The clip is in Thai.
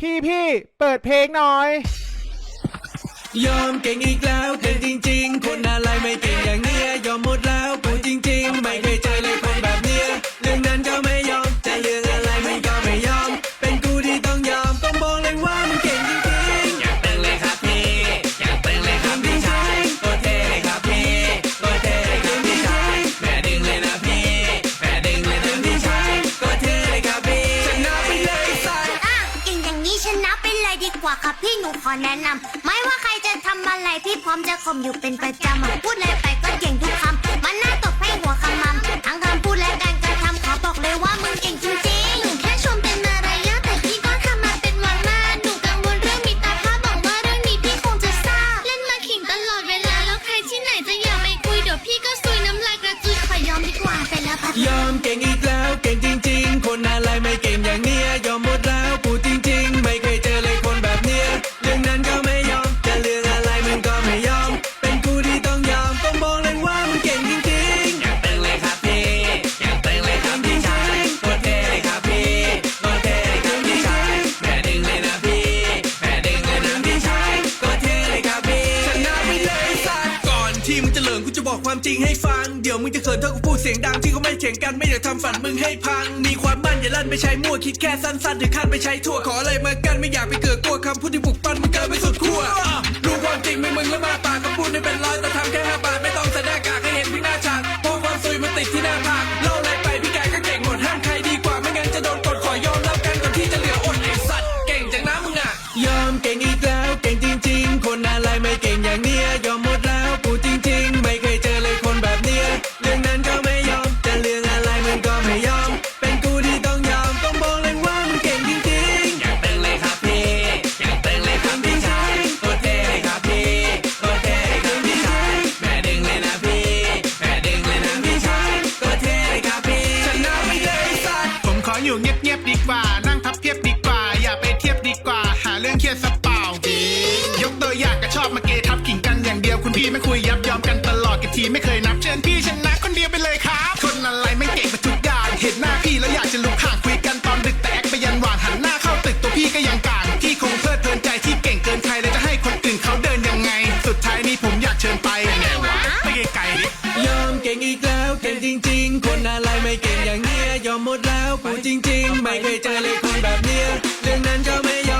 พี่พี่เปิดเพลงหน่อย ยอมเก่งอีกแล้วเก่งจริง ๆ คนอะไรไม่เก่งอย่างนี้าค่ะพี่หนูขอแนะนำไม่ว่าใครจะทำอะไรพี่พร้อมจะคอมอยู่เป็นประจำพูดอะไรไปก็เก่งทุกคำูจะบอกความจริงให้ฟัง เดี๋ยวมึงจะเขินถ้ากูพูดเสียงดังที่เขาไม่เถียงกันไม่อยากทำฝันมึงให้พัง มีความมั่นอย่าลั่นไปใช้มั่วคิดแค่สั้นๆถึงขั้นไปใช้ทั่วขออะไรมากันไม่อยากไปเกิดกลัวคำพูดที่ปลุกปั้นมึงเกินไปสน ไม่คุยยับยอมกันตลอดกับทีไม่เคยนับเชิญพี่ชนะคนเดียวไปเลยครับคนอะไรไม่เก่งมาทุกอย่างเห็นหน้าพี่แล้วอยากจะลุกห่างคุยกันตอนดึกแต่แอคไปยันหวานหันหน้าเข้าตึกตัวพี่ก็ยังกลางที่คงเพลิดเพลินใจที่เก่งเกินใครเลยจะให้คนอื่นเขาเดินยังไง สุดท้ายนี้ผมอยากเชิญไปไหนวะไม่ไกลยอมเก่งอีกแล้วเก่งจริง ๆ คนอะไรไม่เก่งอย่างเนี้ยยอมหมดแล้วพูดจริง ๆ ไม่เคยเจอเลยคนแบบเนี้ยเรื่องนั้นก็ไม่ยอม